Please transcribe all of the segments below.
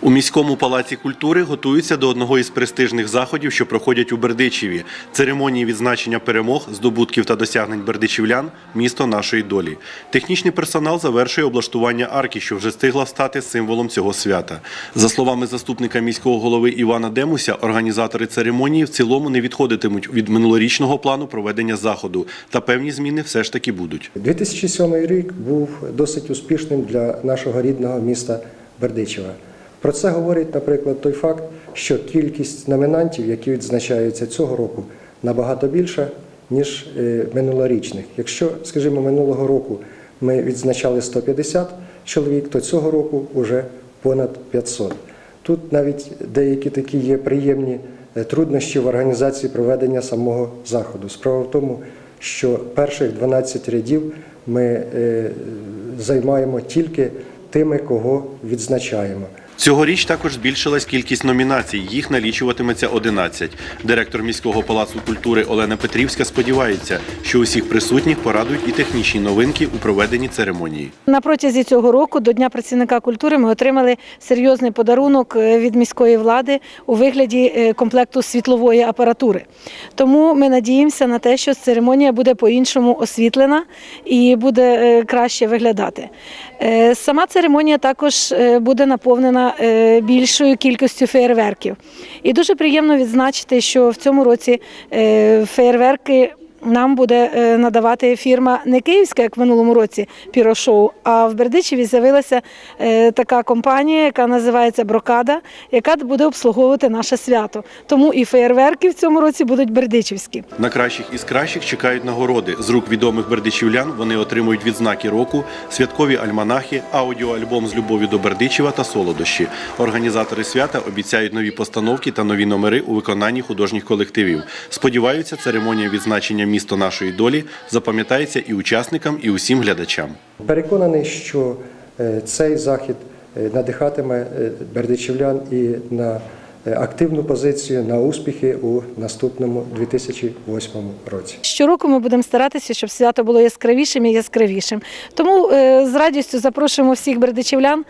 У міському палаці культури готуються до одного із престижних заходів, що проходять у Бердичеві. Церемонії відзначення перемог, здобутків та досягнень бердичівлян місто нашої долі. Технічний персонал завершує облаштування арки, що вже встигла стати символом цього свята. За словами заступника міського голови Івана Демуся, організатори церемонії в цілому не відходитимуть від минулорічного плану проведення заходу, та певні зміни все ж таки будуть. 2007 рік був досить успішним для нашого рідного міста Бердичева. Про це говорить, наприклад, той факт, що кількість номінантів, які відзначаються цього року, набагато більша, ніж е, минулорічних. Якщо, скажімо, минулого року ми відзначали 150 чоловік, то цього року вже понад 500. Тут навіть деякі такі є приємні е, труднощі в організації проведення самого заходу. Справа в тому, що перших 12 рядів ми е, займаємо тільки тими, кого відзначаємо. Цьогоріч також збільшилась кількість номінацій. Їх налічуватиметься 11. Директор міського палацу культури Олена Петрівська сподівається, що усіх присутніх порадують і технічні новинки у проведенні церемонії. На протязі цього року до Дня працівника культури ми отримали серйозний подарунок е, від міської влади у вигляді е, комплекту світлової апаратури. Тому ми надіємося на те, що церемонія буде по-іншому освітлена і буде е, краще виглядати. Сама церемонія також буде наповнена е, більшою кількістю феєрверків. І дуже приємно відзначити, що в цьому році е, феєрверки нам буде е, надавати фірма не київська, як в минулому році, пірошоу, а в Бердичеві з'явилася е, така компанія, яка називається Брокада, яка буде обслуговувати наше свято. Тому і феєрверки в цьому році будуть бердичівські. На кращих із кращих чекають нагороди. З рук відомих бердичівлян вони отримують відзнаки року, святкові альманахи, аудіоальбом з любов'ю до Бердичева та солодощі. Організатори свята обіцяють нові постановки та нові номери у виконанні художніх колективів. Сподіваються, церемонія відзначення місто нашої долі запам'ятається і учасникам, і усім глядачам. Переконаний, що е, цей захід е, надихатиме е, бердичівлян і на активну позицію на успіхи у наступному 2008 році. Щороку ми будемо старатися, щоб свято було яскравішим і яскравішим. Тому з радістю запрошуємо всіх бердичівлян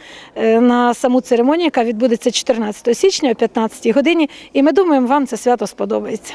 на саму церемонію, яка відбудеться 14 січня о 15 годині. І ми думаємо, вам це свято сподобається.